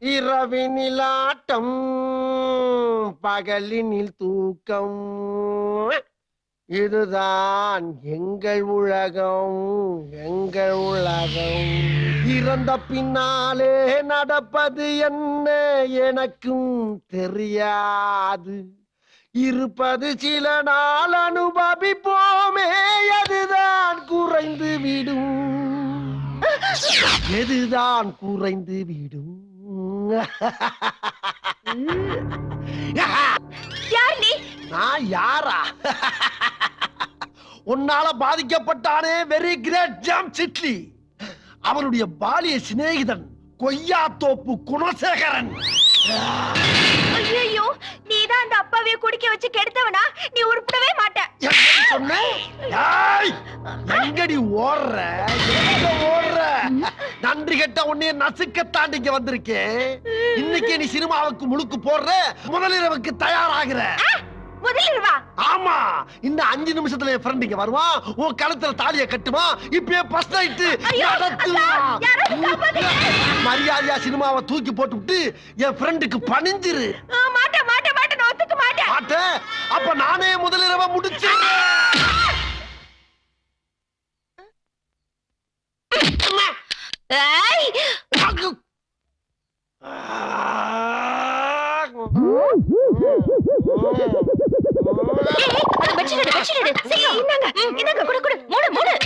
இரவினில் ஆட்டம் பகலினில் தூக்கம். இதுதான் எங்கள் உலகம் எங்கள் உலகம். இறந்த பின்னாலே நடப்பது என்ன எனக்கும் தெரியாது. இருப்பது சில நாள் அனுபவிப்போமே அதுதான் குறைந்து விடும் எதுதான் குறைந்து விடும் யார் நீ? நான் யாரா? உன்னால பாதிக்கப்பட்டானே வெரி கிரேட் ஜாம் சிட்லி. அவனுடைய பாலிய சிநேகிதன் கொய்யா தோப்பு குணசேகரன். ஐயோ நீதான் அந்த அப்பாவைய குடிக்க வச்சு கெடுத்தவனா? நீ உருப்படவே மாட்ட. சொன்ன? எங்கடி ஓடுற? எங்க ஓடுற? நன்றி கெட்ட உன்னைய நசுக்க தாண்டி இங்க வந்திருக்கேன். இன்னைக்கு நீ சினிமாவுக்கு முழுக்கு போடுற. முதலிரவுக்கு தயாராகிற. முதலிரவா ஆமா இந்த அஞ்சு நிமிஷத்துல என் ஃப்ரெண்ட் இங்க வருவான் உன் கழுத்துல தாலிய கட்டுமா இப்பயே ஃபர்ஸ்ட் நைட் ஐயோ, அக்கா, யாராவது காப்பாத்துங்க. மரியாதையா சினிமாவை தூக்கி போட்டுவிட்டு என் ஃப்ரெண்டுக்கு பணிஞ்சிரு. மாட்டேன் மாட்டேன் மாட்டேன் ஒத்துக்க மாட்டேன். மாட்ட அப்ப நானே முதலிரவ முடிச்சு பெட்ஷீட் பெட்ஷீட். சீக்கிரம். இந்தாங்க, இந்தாங்க, குடு, குடு. மூடு, மூடு.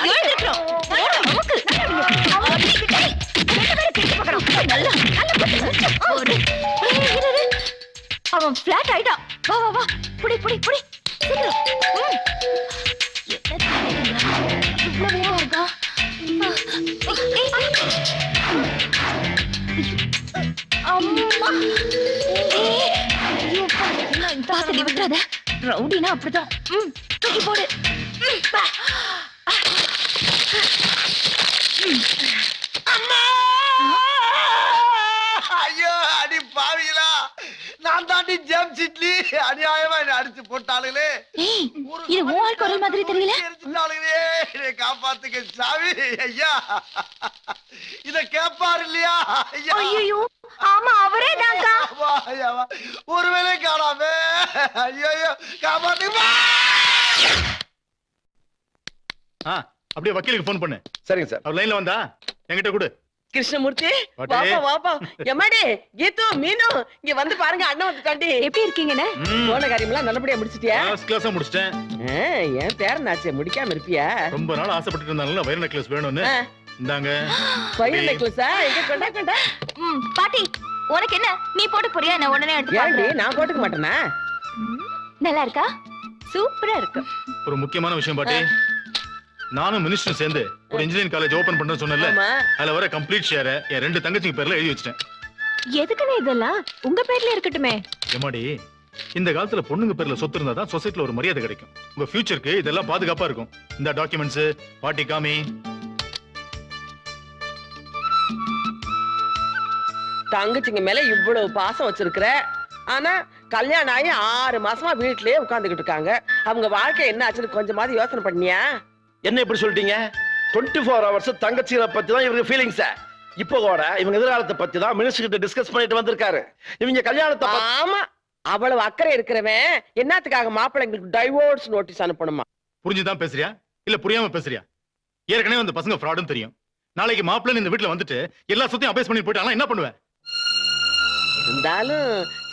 எழுந்திருக்கிறோம். மூடு, அமுக்கு. அப்படி கிட்ட. ரெண்டு பேரும் கிட்ட பார்க்கணும். நல்லா, நல்லா குத்து. ஒரு. ஏய், இரு, இரு. அவன் flat ஆயிட்டான். வா, வா, வா. புடி, புடி, புடி. சீக்கிரம். இவ்வளவு வேகமா இருக்கா? அம்மா விட்டுறாத ரவுடினா அப்படிதான். ம், தூக்கி போடு. அம்மா பா. ஐயோ அடி பாவிகளா ஜேம் சிட்லி. அநியாயமா என்ன அடிச்சு போட்டாளுங்களே ஏய், இது உன் ஆள் குரல் மாதிரி தெரியல எரிச்சுட்டாளுங்களே என்னை காப்பாத்துங்க சாமி. ஐயா. இத கேப்பாரு இல்லையா? ஐயா. ஆமா அவரே ஐயாவா. ஒருவேளை காணாம. ஐயோ காப்பாத்துமா அப்படியே வக்கீலுக்கு ஃபோன் பண்ணு. சரிங்க சார். அவர் லைன்ல வந்தா? என்கிட்ட கொடு. கிருஷ்ணமூர்த்தி பாட்டி. வாப்பா வாப்பா. எம்மாடி கீது மீனு இங்க வந்து பாருங்க அண்ணன் வந்துட்டாண்டி எப்படி இருக்கீங்கண்ணே? போன காரியம்லாம் நல்லபடியா முடிச்சிட்டியா? Class ஆ முடிச்சிட்டேன். என் பேரனாச்சே முடிக்காம இருப்பியா? ரொம்ப நாள் ஆசைப்பட்டுட்டு இருந்தாங்கல்ல வயர் நெக்லஸ் வேணும்னு. இந்தாங்க. டேய். நெக்லஸா எங்க கொண்டா கொண்டா? ம் பாட்டி உனக்கு என்ன? நீ போட்டு போறியா நான் உடனே எடுத்து ஏண்டி பாக்குறேன். நான் போட்டுக்க மாட்டேனா? நல்லா இருக்கா? சூப்பரா இருக்கு. ஒரு முக்கியமான விஷயம் பாட்டி. நானும் மினிஸ்டர் சேர்ந்து ஒரு இன்ஜினியரிங் காலேஜ் ஓபன் பண்றேன்னு சொன்னேன்ல. ஆமா. அதுல வர கம்ப்ளீட் ஷேர் என் ரெண்டு தங்கச்சிங்க பேர்ல எழுதி வச்சிட்டேன். எதுக்குன்னு இதெல்லாம்? உங்க பேர்ல இருக்கட்டுமே. எம்மாடி இந்த காலத்துல பொண்ணுங்க பேர்ல சொத்து இருந்தா தான் சொசைட்டில ஒரு மரியாதை கிடைக்கும். உங்க ஃபியூச்சருக்கு இதெல்லாம் பாதுகாப்பா இருக்கும். இந்த டாக்குமெண்ட்ஸ் பாட்டி காமி தங்கச்சிங்க மேல இவ்வளவு பாசம் வச்சிருக்கிற? ஆனா கல்யாணம் ஆகி ஆறு மாசமா வீட்லயே உட்கார்ந்துகிட்டு இருக்காங்க. அவங்க வாழ்க்கை என்ன ஆச்சுன்னு கொஞ்சமாவது யோசனை பண்ணியா? என்ன இப்படி சொல்லிட்டீங்க? டுவெண்ட்டி ஃபோர் ஹவர்ஸ் தங்கச்சிகளை பத்தி தான் இவங்க ஃபீலிங்ஸ் இப்போ கூட இவங்க எதிர்காலத்தை பத்தி தான் மினிஸ்டர் கிட்ட டிஸ்கஸ் பண்ணிட்டு வந்திருக்காரு. இவங்க கல்யாணத்தை பத்தி- ஆமா அவ்வளவு அக்கறை இருக்கிறவன் என்னத்துக்காக மாப்பிள்ளைங்களுக்கு டைவோர்ஸ் நோட்டீஸ் அனுப்பணுமா? புரிஞ்சுதான் பேசுறியா? இல்ல புரியாம பேசுறியா? ஏற்கனவே அந்த பசங்க ஃப்ராடும் தெரியும். நாளைக்கு மாப்பிள்ளை இந்த வீட்ல வந்துட்டு எல்லா சொத்தையும் அபேஸ் பண்ணி போயிட்டாலும் என்ன பண்ணுவேன் இருந்தாலும்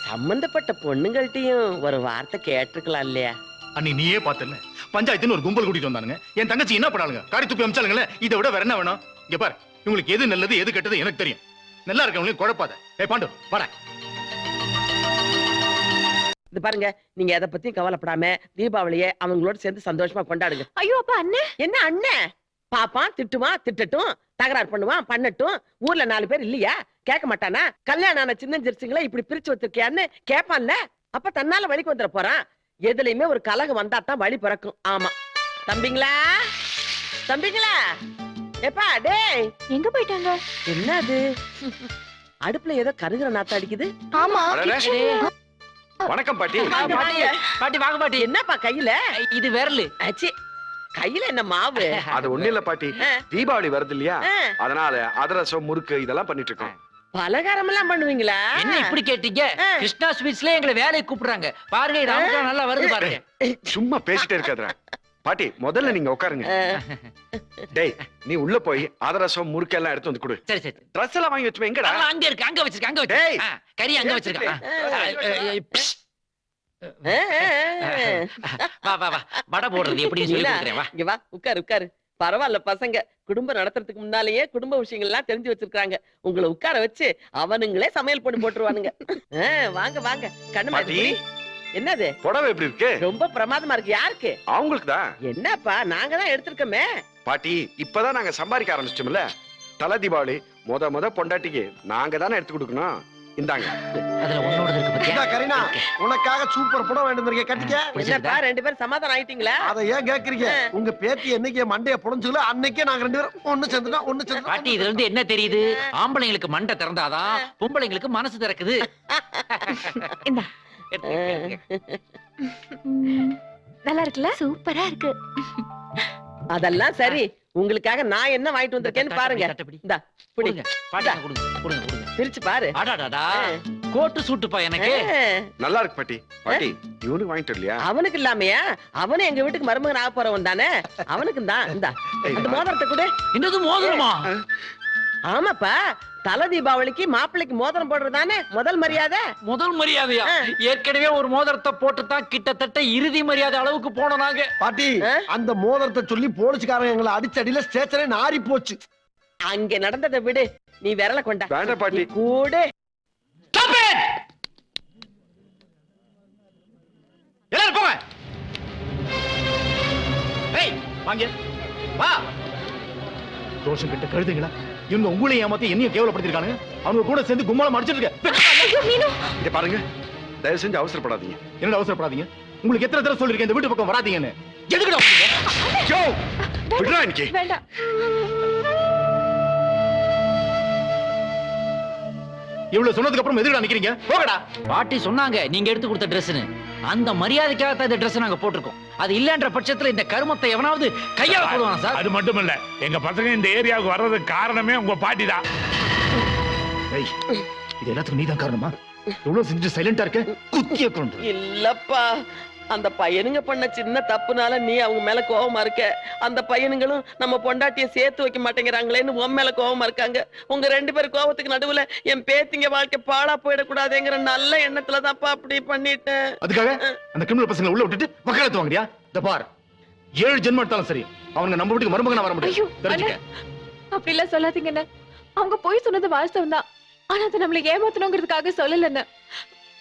சம்பந்தப்பட்ட பொண்ணுங்கள்ட்டயும் ஒரு வார்த்தை கேட்டிருக்கலாம் இல்லையா? அன்னைக்கு நீயே பார்த்தல பஞ்சாயத்துன்னு ஒரு கும்பல் கூட்டிட்டு வந்தானுங்க. என் தங்கச்சி என்ன பண்ணாளுங்க காரி துப்பி அமிச்சாலுங்களே இதை விட வேற என்ன வேணும்? இங்க பாரு இவங்களுக்கு எது நல்லது எது கெட்டது எனக்கு தெரியும். நல்லா இருக்கவங்களையும் குழப்பாத. ஏ பாண்டு வாடா. இது பாருங்க நீங்க எதை பத்தியும் கவலைப்படாம தீபாவளியை அவங்களோட சேர்ந்து சந்தோஷமா கொண்டாடுங்க. ஐயோ அப்பா அண்ணன் என்ன அண்ணன் பாப்பான் திட்டுவான் திட்டட்டும் தகராறு பண்ணுவான் பண்ணட்டும். ஊர்ல நாலு பேர் இல்லையா? கேட்க மாட்டானா? கல்யாணம் ஆன சின்ன ஜெர்சிங்களை இப்படி பிரிச்சு வச்சிருக்கியான்னு கேட்பான்ல அப்ப தன்னால வழிக்கு வந்துட போறான். எதுலயுமே ஒரு கலகம் வந்தா தான் வழி பிறக்கும். ஆமா. தம்பிங்களா? தம்பிங்களா? எப்பா டேய். எங்க போயிட்டாங்க? என்ன அது அடுப்புல ஏதோ கருகிற நாத்தம் அடிக்குது. ஆமா. வணக்கம் பாட்டி. பாட்டி. பாட்டி வாங்க பாட்டி. என்னப்பா கையில? இது விரலு. அச்சி. கையில என்ன மாவு? அது ஒண்ணு இல்ல பாட்டி. தீபாவளி வருது இல்லையா. அதனால அதிரசம் முறுக்கு இதெல்லாம் பண்ணிட்டு இருக்கோம். பலகாரம் எல்லாம் பண்ணுவீங்களா? என்ன இப்படி கேட்டீங்க. கிருஷ்ணா ஸ்வீட்ஸ்ல எங்களை வேலைக்கு கூப்பிடுறாங்க. பாருங்க இது நல்லா வருது பாருங்க. சும்மா பேசிட்டே இருக்காதடா. பாட்டி முதல்ல நீங்க உட்காருங்க. டேய் நீ உள்ள போய் ஆதரசம் முறுக்கெல்லாம் எடுத்து வந்து கொடு. சரி சரி. ட்ரெஸ் எல்லாம் வாங்கி வச்சுமே எங்கடா? அங்க இருக்கு அங்க வச்சிருக்க அங்க ஆ, கறி அங்க வச்சிருக்க. ஆ, ஆ, ஆ. வா வா வா. வடை போடுறது எப்படின்னு சொல்லி வா. இங்க வா உட்காரு உட்காரு. பரவாயில்ல பசங்க. குடும்பம் நடத்துறதுக்கு முன்னாலேயே குடும்ப விஷயங்கள் எல்லாம் தெரிஞ்சு வச்சிருக்காங்க உங்களை உட்கார வச்சு அவனுங்களே சமையல் பண்ணி போட்டுருவானுங்க. வாங்க வாங்க. கண்ணு. என்னது? புடவை எப்படி இருக்கு? ரொம்ப பிரமாதமா இருக்கு. யாருக்கு? அவங்களுக்கு தான் என்னப்பா நாங்க தான் எடுத்திருக்கோமே. பாட்டி இப்பதான் நாங்க சம்பாதிக்க ஆரம்பிச்சிட்டோம்ல. தலை தீபாவளி முத முத பொண்டாட்டிக்கு நாங்க தானே எடுத்து கொடுக்கணும்? இந்தாங்க. அதுல உன்னோட இருக்கு இந்தா பத்தியா கரீனா உனக்காக சூப்பர் படம் வேண்டு இருக்கேன் கட்டிக்க. என்னப்பா ரெண்டு பேரும் சமாதானம் ஆயிட்டீங்களா? அதை ஏன் கேக்குறீங்க? உங்க பேத்தி என்னைக்கு என் மண்டைய புடஞ்சுல அன்னைக்கே நாங்க ரெண்டு பேரும் ஒண்ணு சேர்ந்துட்டோம் ஒண்ணு பாட்டி இதுல சேர்ந்து இருந்து என்ன தெரியுது? ஆம்பளைங்களுக்கு மண்டை திறந்தாதான் பொம்பளைங்களுக்கு மனசு திறக்குது. இந்தா. நல்லா இருக்குல்ல? சூப்பரா இருக்கு. அதெல்லாம் சரி. உங்களுக்காக நான் என்ன வாங்கிட்டு வந்திருக்கேன்னு பாருங்க. இந்தா புடி. கொடுங்க பாட்டி கொடுங்க கொடுங்க கொடுங்க. பிரிச்சு பாரு. அடாடாடா கோட்டு சூட்டுப்பா எனக்கு. நல்லா இருக்கு பாட்டி. பாட்டி இவனுக்கு வாங்கிட்டு இல்லையா அவனுக்கு இல்லாமையா? அவனும் எங்க வீட்டுக்கு மருமகன் ஆக போறவன் தானே? அவனுக்கு தான். இந்தா அந்த மோதிரத்தை கூட. என்னது மோதிரமா? ஆமாப்பா தல தீபாவளிக்கு மாப்பிள்ளைக்கு மோதிரம் போடுறதானே முதல் மரியாதை. முதல் மரியாதையா. ஏற்கனவே ஒரு மோதிரத்தை போட்டு தான் கிட்டத்தட்ட இறுதி மரியாதை அளவுக்கு போனோம் நாங்க. பாட்டி? அந்த மோதிரத்தை சொல்லி போலீஸ்காரங்க எங்களை அடிச்சடியில ஸ்டேஷனே நாரி போச்சு. அங்க நடந்ததை விடு. நீ விரல கொண்டா. வேண்டாம் பாட்டி. கூட! எல்லாரும் போங்க. ஏய் வாங்க. வா. ரோஷன் கிட்ட கழுதுங்களா? இவங்க உங்களையும் ஏமாத்தி என்னையும் கேவலப்படுத்திருக்கானுங்க? அவங்க கூட சேர்ந்து கும்மாளம் அடிச்சிட்டு இருக்க. இங்க பாருங்க. தயவு செஞ்சு அவசரப்படாதீங்க. என்னடா அவசரப்படாதீங்க? உங்களுக்கு எத்தனை தடவை சொல்லிருக்கேன் இந்த வீட்டு பக்கம் வராதீங்கன்னு. எதுக்குடா விடுறா இன்னைக்கு. வேண்டாம். இவ்வளவு சொன்னதுக்கு அப்புறம் எதுக்குடா நிக்கிறீங்க? போகடா பாட்டி சொன்னாங்க நீங்க எடுத்து கொடுத்த ட்ரெஸ்னு அந்த மரியாதைக்காக தான் இந்த ட்ரெஸ் நாங்க போட்டிருக்கோம். அது இல்லன்ற பட்சத்துல இந்த கருமத்தை எவனாவது கையால போடுவான் சார்? அது மட்டும் இல்ல எங்க பசங்க இந்த ஏரியாவுக்கு வர்றதுக்கு காரணமே உங்க பாட்டி தான். இது எல்லாத்துக்கும் நீதான் காரணமா? எவ்வளவு செஞ்சு சைலண்டா இருக்க? குத்திய கொண்டு இல்லப்பா அந்த பையனுங்க பண்ண சின்ன தப்புனால நீ அவங்க மேல கோவமா இருக்க. அந்த பையனுங்களும் நம்ம பொண்டாட்டிய சேர்த்து வைக்க மாட்டேங்கிறாங்களேன்னு உன் மேல கோவமா இருக்காங்க. உங்க ரெண்டு பேர் கோவத்துக்கு நடுவுல என் பேத்திங்க வாழ்க்கை பாழா போயிடக்கூடாதுங்கிற நல்ல எண்ணத்துல தான்ப்பா அப்படி பண்ணிட்டேன் அதுக்காக அந்த கிரிமினல் பசங்களை உள்ள விட்டுட்டு வக்காலத்து வாங்குறியா இந்த பார். ஏழு ஜென்மம் எடுத்தாலும் சரி அவங்க நம்ம வீட்டுக்கு மருமகனா வர முடியும் அப்படி எல்லாம் சொல்லாதீங்கண்ணே அவங்க போய் சொன்னது வாஸ்தவம் தான் ஆனா அதை நம்மள ஏமாத்தணுங்கிறதுக்காக சொல்லலன்னு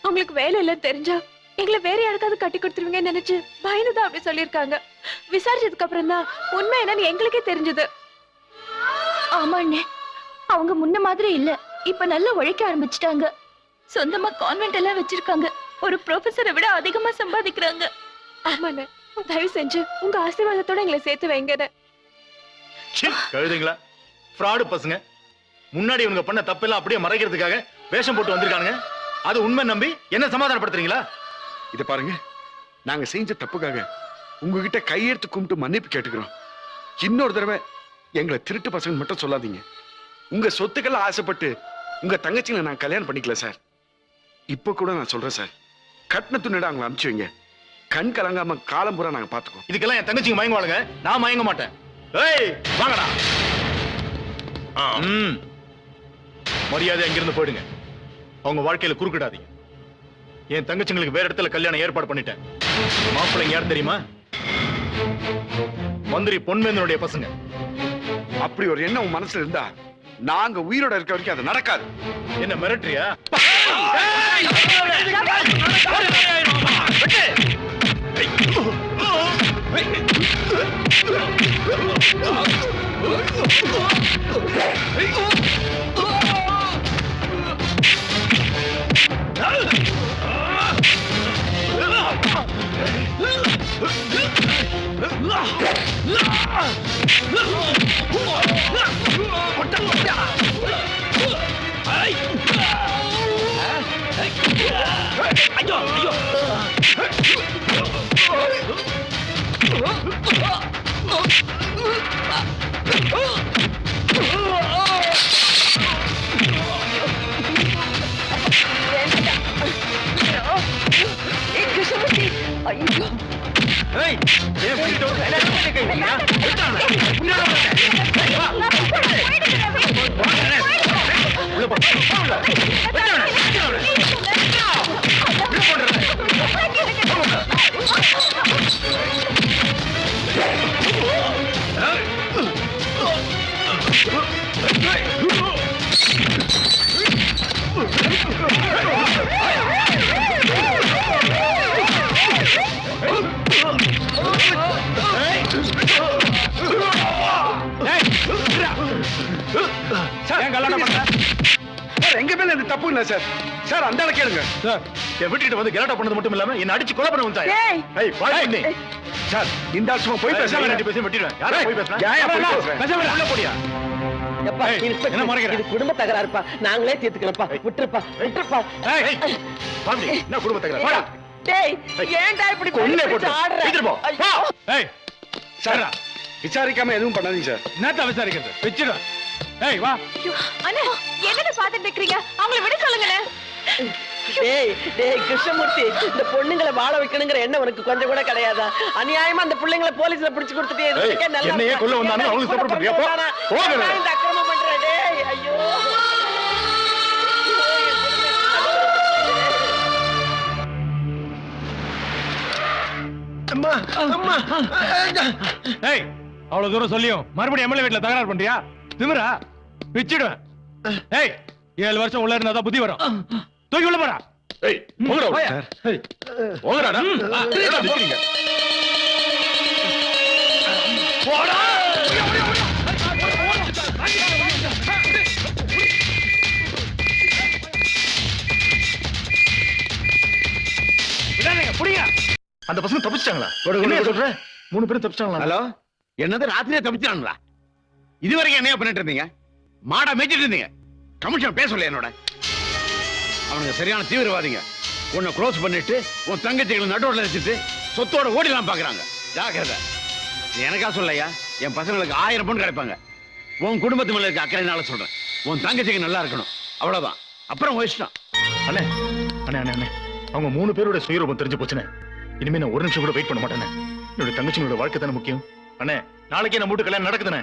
அவங்களுக்கு வேலை இல்லைன்னு தெரிஞ்சா எங்களை வேற யாருக்காவது கட்டி கொடுத்துருவீங்கன்னு நினைச்சு பயந்துதான் அப்படி சொல்லியிருக்காங்க. விசாரிச்சதுக்கு அப்புறம் தான் உண்மை என்னன்னு எங்களுக்கே தெரிஞ்சது. ஆமா அண்ணே. அவங்க முன்ன மாதிரி இல்ல. இப்ப நல்லா உழைக்க ஆரம்பிச்சிட்டாங்க. சொந்தமா கான்வென்ட் எல்லாம் வச்சிருக்காங்க. ஒரு ப்ரொஃபஸரை விட அதிகமா சம்பாதிக்கிறாங்க. ஆமாண்ணே தயவு செஞ்சு உங்க ஆசீர்வாதத்தோட எங்களை சேர்த்து வைங்க கழுதுங்களா? ஃப்ராடு பசங்க. முன்னாடி இவங்க பண்ண தப்பெல்லாம் அப்படியே மறைக்கிறதுக்காக வேஷம் போட்டு வந்திருக்கானுங்க. அது உண்மை நம்பி என்ன சமாதானப்படுத்துறீங்களா? இத பாருங்க. நாங்க செஞ்ச தப்புக்காக உங்ககிட்ட கையெடுத்து கும்பிட்டு மன்னிப்பு கேட்டுக்கிறோம். இன்னொரு தடவை எங்களை திருட்டு பசங்க மட்டும் சொல்லாதீங்க. உங்க சொத்துக்கெல்லாம் ஆசைப்பட்டு உங்க தங்கச்சிங்களை நான் கல்யாணம் பண்ணிக்கல சார். இப்ப கூட நான் சொல்றேன் சார். கட்டின துணிட அவங்களை அனுப்பிச்சு வைங்க. கண் கலங்காம காலம் பூரா நாங்க பாத்துக்கோம் இதுக்கெல்லாம் என் தங்கச்சிங்க மயங்குவாளுங்க. நான் மயங்க மாட்டேன். ஏய் வாங்கடா. ம். மரியாதை அங்கிருந்து போயிடுங்க. அவங்க வாழ்க்கையில குறுக்கிடாதீங்க. என் தங்கச்சிங்களுக்கு வேற இடத்துல கல்யாணம் ஏற்பாடு பண்ணிட்டேன் மாப்பிள்ளைங்க யார் தெரியுமா மந்திரி பொன்வேந்தனுடைய பசங்க அப்படி ஒரு எண்ணம் உன் மனசுல இருந்தா நாங்க உயிரோட இருக்க வரைக்கும் அது நடக்காது என்ன மிரட்டுறியா Hey! అయ్యో అయ్యో అయ్యో ఏయ్ ఏం పిలిచావు ఎలా పెట్టకండి எங்க மேல இந்த தப்பு இல்ல சார்? சார் அந்த ஆளை கேளுங்க. சார், என் வீட்டுக்கிட்ட வந்து கலாட்டா பண்ணது மட்டும் இல்லாம என்ன அடிச்சு கொலை பண்ண வந்தாங்க ஏய். வாய் பண்ணி சார் இந்த ஆள் சும்மா போய் போய் பேசாம ரெண்டு பேரும் வெட்டிடுவேன். யாரா போய் பேசுறேன் ஏன் ஏன் போய் யாரா? பேசுறேன்? பேசாம உள்ள போடியா? எப்பா, ஏய், இன்ஸ்பெக்டர், என்ன முறைக்கிற? இது குடும்ப தகராறுப்பா. நாங்களே தீர்த்துக்கிறோம்ப்பா. விட்டுருப்பா விட்டுருப்பா. ஏய், ஏய், பாம்பி, என்ன குடும்ப தகராறு? போடா. டேய் ஏய், ஏன்டா இப்படி கொன்னே பிடிச்சு போட்டு. ஆடுற? வீட்டுக்கு போ. ஐயோ. ஏய், சார் விசாரிக்காம எதுவும் பண்ணாதீங்க சார். என்னத்த விசாரிக்கிறது. வச்சிடும் ஏய் வா. அண்ணா என்னன்னு பாத்துட்டு நிக்கிறீங்க? அவங்கள விட சொல்லுங்களேன் டேய் டேய் கிருஷ்ணமூர்த்தி இந்த பொண்ணுங்களை வாழ வைக்கணுங்கிற எண்ணம் உனக்கு கொஞ்சம் கூட கிடையாதா? அநியாயமா அந்த பிள்ளைங்களை போலீஸ்ல பிடிச்சு கொடுத்துட்டு எதுக்கே நல்லா என்னையே. கொல்ல வந்தானு அவனுக்கு support பண்றியா? போ. இந்த அக்கிரமம் பண்ற டேய் ஐயோ. அம்மா அம்மா. ஏய் அவ்வளவு தூரம் சொல்லியும் மறுபடியும் எம்எல்ஏ வீட்டுல தகராறு பண்றியா? திமிரா பிச்சிடுவேன். ஏய் ஏழு வருஷம் உள்ள இருந்தா புத்தி வரும். தூக்கி உள்ள போடா. ஏய் போங்கடா உள்ள. ஏய், போங்கடாடா. என்னடா நிக்கிறீங்க? புடிங்க. அந்த பசங்க தப்பிச்சிட்டாங்களா? என்ன சொல்ற? மூணு பேரும் தப்பிச்சிட்டாங்களா ஹலோ? என்னது ராத்திரியே தப்பிச்சானுங்களா இதுவரைக்கும் என்ன பண்ணிட்டு இருந்தீங்க. மாடா மேய்ச்சிட்டு இருந்தீங்க. கமிஷன் பேசல என்னோட. அவனுங்க சரியான தீவிரவாதிங்க. உன்னை க்ளோஸ் பண்ணிட்டு உன் தங்கச்சிகளை நடுவில் வச்சுட்டு சொத்தோட ஓடிலாம் பாக்குறாங்க. ஜாக்கிரதை. எனக்கா சொல்லையா என் பசங்களுக்கு ஆயிரம் பொண்ணு கிடைப்பாங்க. உன் குடும்பத்து மேல இருக்க அக்கறைனால சொல்றேன். உன் தங்கச்சிக்கு நல்லா இருக்கணும். அவ்வளவுதான். அப்புறம் உன் அண்ணே அண்ணே அண்ணே அண்ணே. அவங்க மூணு பேரோட சுயரூபம் தெரிஞ்சு போச்சுனே இனிமே நான் ஒரு நிமிஷம் கூட வெயிட் பண்ண மாட்டேனே என்னோட தங்கச்சிங்களோட வாழ்க்கை தானே முக்கியம்? அண்ணே நாளைக்கே நம்ம வீட்டு கல்யாணம் நடக்குதுண்ணே.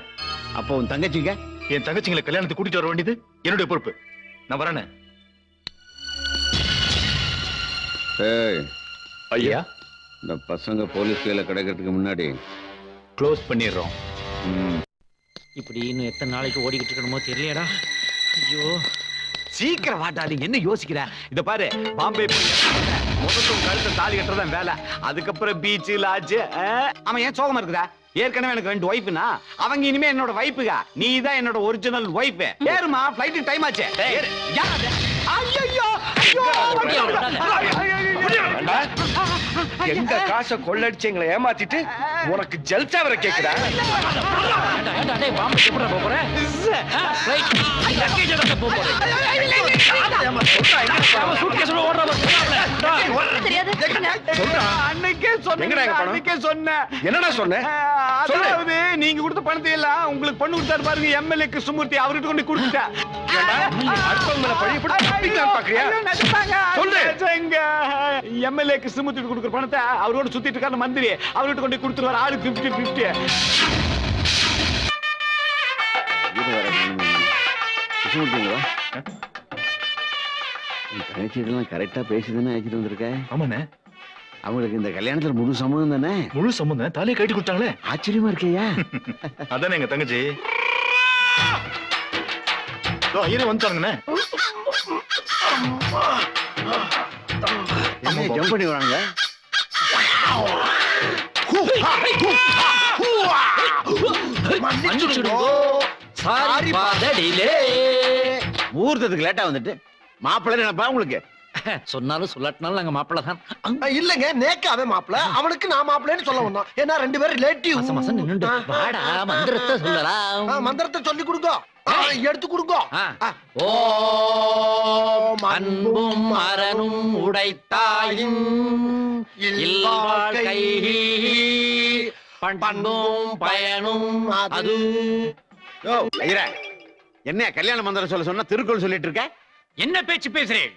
அப்போ உன் தங்கச்சிங்க? என் தங்கச்சிங்களை கல்யாணத்துக்கு கூட்டிட்டு வர வேண்டியது என்னுடைய பொறுப்பு. நான் வரேனே ஏய் ஐயா? இந்த பசங்க போலீஸ் கையில கிடைக்கிறதுக்கு முன்னாடி. க்ளோஸ் பண்ணிடுறோம். இப்படி இன்னும் எத்தனை நாளைக்கு ஓடிக்கிட்டு இருக்கணுமோ தெரியலையடா. ஐயோ. சீக்கிரம் வாட்டா நீங்க என்ன யோசிக்கிற? இத பாரு பாம்பே முதல்ல கழுத்த தாலி கட்டுறதான் வேலை. அதுக்கப்புறம் பீச் லாட்ஜ் அவன் ஏன் சோகமா இருக்குதா? ஏற்கனவே எனக்கு ரெண்டு ஒய்ஃப்னா அவங்க இனிமே என்னோட வைஃபுகா நீ தான் என்னோட ஒரிஜினல் ஒய்ஃப் ஏறுமா ஃப்ளைட்டுக்கு டைம் ஆச்சு! ஐயோ! எங்க காசை கொள்ளடிச்சு எங்களை ஏமாத்திட்டு உனக்கு ஜல்சா வர பாரு. தெரியாது அன்னைக்கே சொன்னேன்? அன்னைக்கே சொன்னேன். என்னடா சொன்ன? சொல்லு. அதாவது நீங்க கொடுத்த பணத்தை எல்லாம் உங்களுக்கு பொண்ணு கொடுத்தாரு பாருங்க எம்எல்ஏ கிருஷ்ணமூர்த்தி அவர்கிட்ட கொண்டு கொடுத்துட்டேன். எம்எல்ஏ கிருஷ்ணமூர்த்தி கொடுக்குற பணத்தை அவரோட சுத்திட்டு இருக்காரு மந்திரி. அவர்கிட்ட கொண்டு கொடுத்துருவாரு. ஆளுக்கு பிப்டி பிப்டி. கிருஷ்ணமூர்த்திங்களா? உன் தங்கச்சிட்டெல்லாம் கரெக்டா பேசிதானே அழைச்சிட்டு வந்திருக்க? ஆமாண்ணே. அவங்களுக்கு இந்த கல்யாணத்துல முழு சம்மதம் தானே? முழு சம்பந்தம் தாலியை கட்டி கொடுத்தாங்களே. ஆச்சரியமா இருக்கையா? அதானே எங்க தங்கச்சி. ஐயரே வந்துட்டாங்கண்ணே என்ன ஜம்ப் பண்ணி வராங்க மன்னிச்சுடுங்கோ. சாரி பாதடிலே முகூர்த்தத்துக்கு லேட்டா வந்துட்டு மாப்பிள்ளை நினைப்பா உங்களுக்கு? சொன்னாலும் சொல்லாட்டினாலும் நாங்க மாப்பிள்ள தான். இல்லங்க நேக்காவே மாப்பிள அவனுக்கு நான் மாப்பிள்ளைன்னு சொல்ல வந்தோம். ஏன்னா ரெண்டு பேரும் ரிலேட்டிவ் மாசம் நின்னுண்டு. வாடா மந்திரத்தை சொல்லலாம். மந்திரத்தை சொல்லி கொடுங்க எடுத்து கொடுங்க. ஓம் அன்பும் அரணும் உடைத்தாயும் இல்வாழ்க்கை பண்பும் பயனும் அது. என்ன கல்யாண மந்திரம் சொல்ல சொன்னா திருக்குறள் சொல்லிட்டு இருக்க? என்ன பேச்சு பேசுறேன்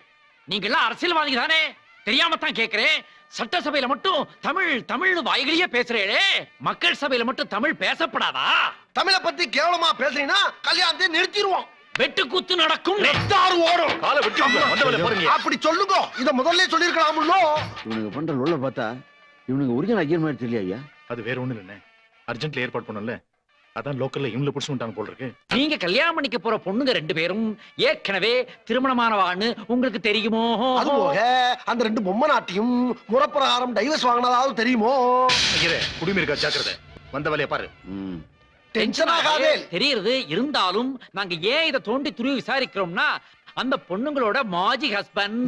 நீங்க எல்லாம் அரசியல்வாதிங்க தானே? தெரியாம தான் கேக்குறேன் சட்டசபையில மட்டும் தமிழ் தமிழ் வாய்களையே பேசுறேளே மக்கள் சபையில மட்டும் தமிழ் பேசப்படாதா? தமிழை பத்தி கேவலமா பேசுறீங்கன்னா கல்யாணத்தை நிறுத்திடுவோம். வெட்டு குத்து நடக்கும். ரத்தாறு ஓடும். காலை வெட்டி வந்த வேலை பாருங்க. அப்படி சொல்லுங்க. இத முதல்ல சொல்லிருக்கலாம்லோ இவனுங்க பண்ற லொல்ல பார்த்தா இவனுங்க ஒரிஜினல் ஐயர் மாதிரி தெரியல ஐயா? அது வேற ஒண்ணு இல்லைண்ணே. அர்ஜென்ட்ல ஏற்பாடு பண்ணல அதான் லோக்கல்ல இவங்கள புடிச்சு விட்டாங்க போல இருக்கு. நீங்க கல்யாணம் பண்ணிக்க போற பொண்ணுங்க ரெண்டு பேரும் ஏற்கனவே திருமணமானவான்னு உங்களுக்கு தெரியுமோ? அது போக அந்த ரெண்டு பொம்மை நாட்டியும் முறப்பிரகாரம் டைவர்ஸ் வாங்கினதாவது தெரியுமோ? குடிமை இருக்கா ஜாக்கிரதை. வந்த வேலையை பாரு. டென்ஷன் ஆகாதே. தெரியுது இருந்தாலும் நாங்க ஏன் இதை தோண்டி துருவி விசாரிக்கிறோம்னா அந்த பொண்ணுங்களோட மாஜி ஹஸ்பண்ட்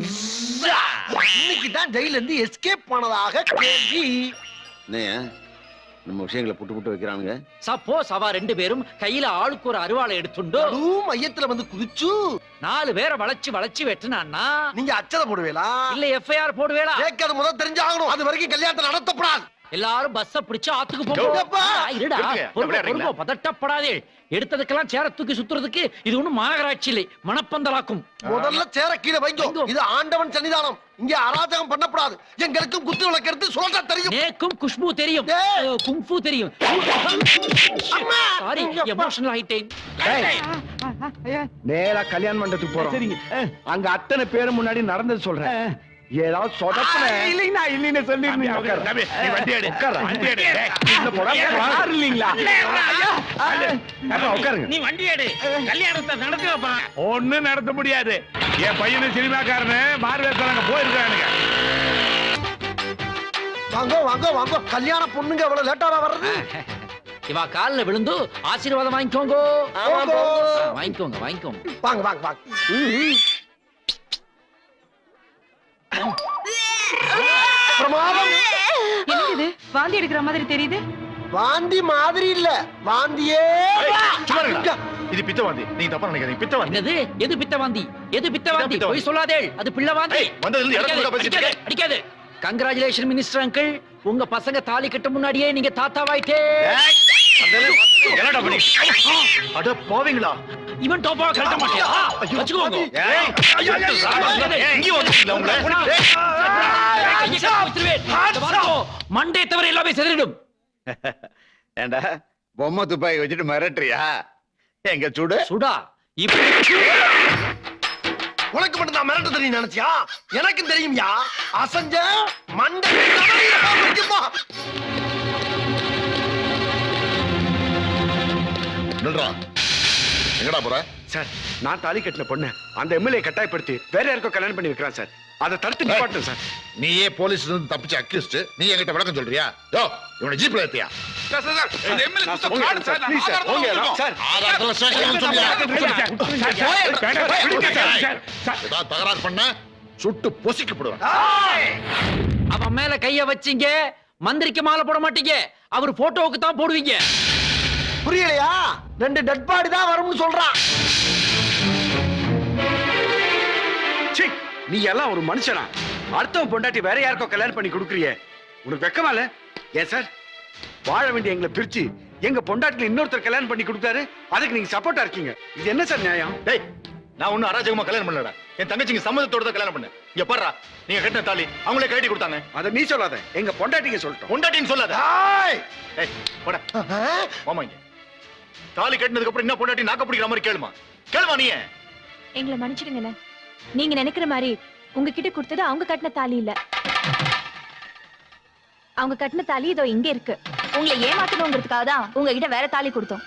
இன்னைக்கு தான் ஜெயில இருந்து எஸ்கேப் பண்ணதாக கேள்வி. நம்ம விஷயங்களை புட்டு புட்டு வைக்கிறானுங்க. சப்போஸ் அவ ரெண்டு பேரும் கையில ஆளுக்கு ஒரு அருவாளை எடுத்துண்டு அதுவும் மையத்துல வந்து குதிச்சு நாலு பேரை வளைச்சு வளைச்சு வெட்டுனான்னா நீங்க அச்சதை போடுவீங்களா இல்ல எஃப்ஐஆர் போடுவேளா? கேட்காத முதல் தெரிஞ்சாகணும். அது வரைக்கும் கல்யாணத்தை நடத்தப்படாது. எல்லாரும் பஸ்ஸ பிடிச்சு ஆத்துக்கு போங்க. பதட்டப்படாதே. எடுத்ததுக்கெல்லாம் சேர தூக்கி சுத்துறதுக்கு இது ஒண்ணும் மாநகராட்சி இல்லை மணப்பந்தலாக்கும் முதல்ல சேர கீழே வைங்கோ. இது ஆண்டவன் சன்னிதானம். இங்க அராஜகம் பண்ணப்படாது. எங்களுக்கும் குத்து விளக்கிறது சொல்ல தெரியும். நேக்கும் குஷ்பு தெரியும். குங்ஃபு தெரியும். சாரி எமோஷனல் ஆயிட்டேன். நேரா கல்யாண மண்டபத்துக்கு போறோம். சரிங்க. அங்க அத்தனை பேரு முன்னாடி நடந்தது சொல்றேன். ஏதாவது சொதப்பல இல்லைங்கண்ணா இல்லைன்னு சொல்லிருந்தீங்க. தம்பி, நீ வண்டி எடு. வண்டி எடு. டேய். யாரு இல்லீங்களா உட்காருங்க. நீ வண்டி எடு. கல்யாணத்தை நடத்தி வைப்பா ஒண்ணும் நடத்த முடியாது. என் பையனு சினிமாக்காரனு மார்வேத்தனங்க போயிருக்கானுங்க வாங்கோ வாங்கோ வாங்கோ. கல்யாண பொண்ணுங்க எவ்வளவு லேட்டாவா வர்றது? இவா கால்ல விழுந்து ஆசீர்வாதம் வாங்கிக்கோங்க. வாங்கிக்கோங்க வாங்கிக்கோங்க. வாங்க வாங்க வாங்க. வாந்தி எடுக்கிற மாதிரி தெரியுது வாந்தி மாதிரி இல்ல வாந்தியே. சும்மா. இது பித்தவாந்தி நீங்க தப்பா நினைக்காதீங்க பித்தவாந்தி என்னது எது பித்தவாந்தி எது பித்தவாந்தி பித்தவாந்தி. போய் சொல்லாதே அது பிள்ளவாந்தி ஏய், வந்ததுல இருந்து இறக்கு கூட பேசிட்டு அடிக்காது, அடிக்காது கங்கராச்சுலேஷன் மினிஸ்டர் அங்கிள் உங்க பசங்க தாலி கட்ட முன்னாடியே நீங்க தாத்தாவாயிட்டே என்னடா பண்ணி அட பாவீங்களா இவன் டோப்பா கழட்ட மாட்டியா வச்சுக்கோங்க இங்க மண்டே தவிர எல்லாமே செதறிடும். ஏண்டா பொம்மை துப்பாக்கி வச்சுட்டு மிரட்டுறியா? எங்க சுடு? சுடா. இப்படி உனக்கு மட்டும் தான் மிரட்டு தெரியும் நினைச்சியா? எனக்கும் தெரியும்யா? அசஞ்ச மண்டை நில்றா. எங்கடா போற? சார் நான் தாலி கட்டின பொண்ணு அந்த எம்எல்ஏ கட்டாயப்படுத்தி வேற யாருக்கோ கல்யாணம் பண்ணி வைக்கிறான் சார் அதை தடுத்து நிப்பாட்டும் சார் நீயே போலீஸ்ல இருந்து தப்பிச்சு அக்யூஸ்ட் நீ என்கிட்ட விளக்கம் சொல்றியா யோ இவனை ஜீப்ல ஏத்தியா தகராறு பண்ண சுட்டு பொசிக்கப்படுவேன் அவன் மேல கைய வச்சீங்க மந்திரிக்கு மாலை போட மாட்டீங்க அவர் போட்டோவுக்கு தான் போடுவீங்க புரியலையா ரெண்டு டெட் பாடி தான் வரும்னு சொல்றான் நீ எல்லாம் ஒரு மனுஷனா. அடுத்தவன் பொண்டாட்டி வேற யாருக்கோ கல்யாணம் பண்ணி கொடுக்குறியே. உனக்கு வெக்கமா இல்ல? ஏன் சார்? வாழ வேண்டிய எங்களை பிரிச்சு எங்க பொண்டாட்டில இன்னொருத்தர் கல்யாணம் பண்ணி கொடுத்தாரு அதுக்கு நீங்க சப்போர்ட்டா இருக்கீங்க. இது என்ன சார் நியாயம்? டேய் நான் ஒண்ணும் அராஜகமா கல்யாணம் பண்ணலடா. என் தங்கச்சிங்க சம்மதத்தோட தான் கல்யாணம் பண்ணேன். இங்க பாருடா நீங்க கட்டின தாலி அவங்களே கட்டி கொடுத்தாங்க. அதை நீ சொல்லாத. எங்க பொண்டாட்டிங்க சொல்லிட்டோம். பொண்டாட்டின்னு சொல்லாத. ஏய்! போட. ஆஹா. மாமா இங்க. தாலி கட்டினதுக்கு அப்புறம் என்ன பொண்டாட்டி நாக்க பிடிக்கிற மாதிரி கேளுமா. கேளுமா நீ எங்களை மன்னிச்சிடுங்கண்ணே. நீங்க நினைக்கிற மாதிரி உங்ககிட்ட கொடுத்தது அவங்க கட்டின தாலி இல்ல. அவங்க கட்டின தாலி இதோ இங்க இருக்கு. உங்களை ஏமாத்தணுங்கிறதுக்காக தான் உங்ககிட்ட வேற தாலி கொடுத்தோம்.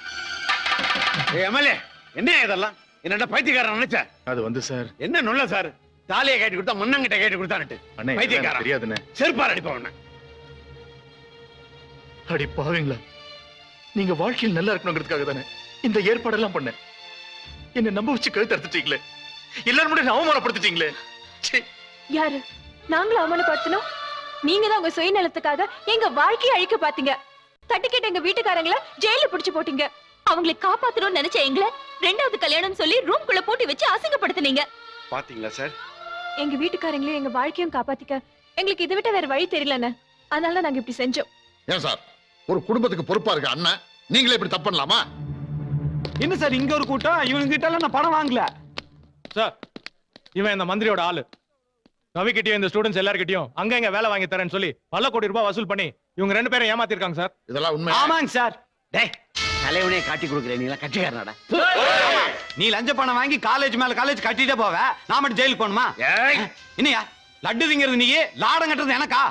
எம்எல்ஏ என்ன இதெல்லாம்? என்னடா பைத்தியக்காரன் நினைச்ச? அது வந்து சார். என்ன நொல்ல சார்? தாலியை கட்டி கொடுத்தா மண்ணங்கிட்ட கட்டி கொடுத்தான்ட்டு பைத்தியக்காரன். தெரியாதுண்ணே. செருப்பார் அடிப்பவன அடி பாவீங்களா? நீங்க வாழ்க்கையில் நல்லா இருக்கணுங்கிறதுக்காக தானே இந்த ஏற்பாடெல்லாம் பண்ணேன். என்ன நம்ப வச்சு கழுத்து அறுத்துட்டீங்களே. எல்லாரும் முன்னாடி அவமானப்படுத்திட்டீங்களே. யாரு? நாங்களும் அவமானப்படுத்தணும்? நீங்க தான் உங்க சுயநலத்துக்காக எங்க வாழ்க்கையை அழிக்க பாத்தீங்க தட்டி கேட்ட எங்க வீட்டுக்காரங்கள ஜெயில புடிச்சு போட்டீங்க. அவங்களை காப்பாத்தணும்னு நினைச்ச எங்களை ரெண்டாவது கல்யாணம் சொல்லி ரூம்குள்ள போட்டு வச்சு அசிங்கப்படுத்துனீங்க. பாத்தீங்களா சார்? எங்க வீட்டுக்காரங்களையும் எங்க வாழ்க்கையும் காப்பாத்திக்க எங்களுக்கு இதை விட்ட வேற வழி தெரியலண்ணே. அதனால தான் நாங்க இப்படி செஞ்சோம். ஏன் சார்? ஒரு குடும்பத்துக்கு பொறுப்பா இருக்க அண்ணன். நீங்களே இப்படி தப்பு பண்ணலாமா? என்ன சார் இங்க ஒரு கூட்டம்? இவங்க கிட்ட எல்லாம் நான் பணம் வாங்கல. சார் இவன் இந்த மந்திரியோட ஆளு. ரவி கிட்டயும் இந்த ஸ்டூடெண்ட்ஸ் எல்லார்கிட்டயும் அங்க எங்க வேலை வாங்கி தரேன்னு சொல்லி பல கோடி ரூபாய் வசூல் பண்ணி இவங்க ரெண்டு பேரும் ஏமாத்திருக்காங்க சார். இதெல்லாம் உண்மை ஆமாங்க சார். டேய் தலைவனே காட்டி கொடுக்குறேன். நீ கட்சிக்காரனாடா. நீ லஞ்ச பணம் வாங்கி காலேஜ் மேல காலேஜ் கட்டிட்டே போவ. நான் மட்டும் ஜெயிலுக்கு போகணுமா? என்னையா லட்டு திங்கிறது நீ லாடம் கட்டுறது எனக்கா?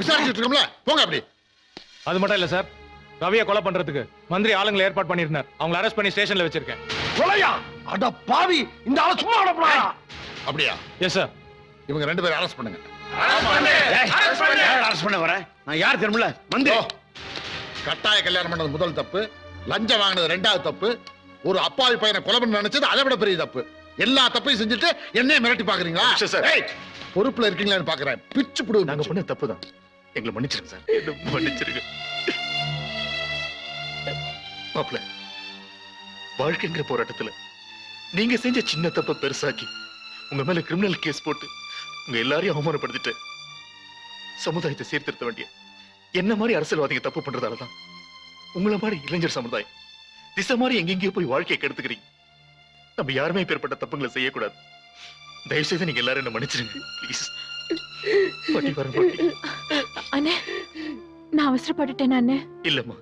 விசாரிச்சுட்டு இருக்கோம்ல போங்க அப்படி. அது மட்டும் இல்ல சார். ரவியை கொலை பண்றதுக்கு மந்திரி ஆளுங்களை ஏற்பாடு பண்ணியிருந்தார். அவங்களை அரெஸ்ட் பண்ணி ஸ்டேஷன்ல வச்சிருக்கேன். கொலையா? அட பாவி இந்த ஆள சும்மா விடப்படாதா அப்படியா? எஸ் சார் இவங்க ரெண்டு பேரும் அரெஸ்ட் பண்ணுங்க. அரசு பண்ண வரேன் நான் யார் தெரியுமில்ல? மந்திரி. கட்டாய கல்யாணம் பண்ணது முதல் தப்பு. லஞ்சம் வாங்கினது ரெண்டாவது தப்பு. ஒரு அப்பாவி பையனை கொலை பண்ண நினைச்சது அதை விட பெரிய தப்பு. எல்லா தப்பையும் செஞ்சுட்டு என்னைய மிரட்டி பாக்குறீங்களா சார். பொறுப்புல இருக்கீங்களான்னு பாக்குறேன் பிச்சு புடு நாங்க பண்ண தப்பு தான் எங்களை மன்னிச்சிருங்க சார். என்ன மன்னிச்சிருங்க? வாழ்க்கைங்கிற போராட்டத்துல நீங்க செஞ்ச சின்ன தப்ப பெருசாக்கி உங்க மேல கிரிமினல் கேஸ் போட்டு உங்க எல்லாரையும் அவமானப்படுத்திட்டு சமுதாயத்தை சீர்திருத்த வேண்டிய என்ன மாதிரி அரசியல்வாதிங்க தப்பு பண்றதாலதான் உங்கள மாதிரி இளைஞர் சமுதாயம் திசை மாதிரி எங்கெங்கேயோ போய் வாழ்க்கையை கெடுத்துக்கிறீங்க. நம்ம யாருமே பேர்பட்ட தப்புங்களை செய்யக்கூடாது. தயவு செய்து நீங்க எல்லாரும் என்ன மன்னிச்சிருங்க ப்ளீஸ் பாட்டி அண்ணே நான் அவசரப்பட்டுட்டேன் அண்ணே. இல்லம்மா.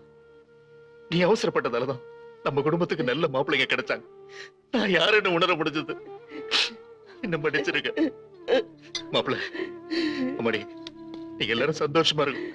நீ அவசரப்பட்டதாலதான் நம்ம குடும்பத்துக்கு நல்ல மாப்பிள்ளைங்க கிடைச்சாங்க. நான் யாருன்னு உணர முடிஞ்சது? என்ன மன்னிச்சிருக்க மாப்பிள்ளை அம்மாடி நீங்க எல்லாரும் சந்தோஷமா இருக்கும்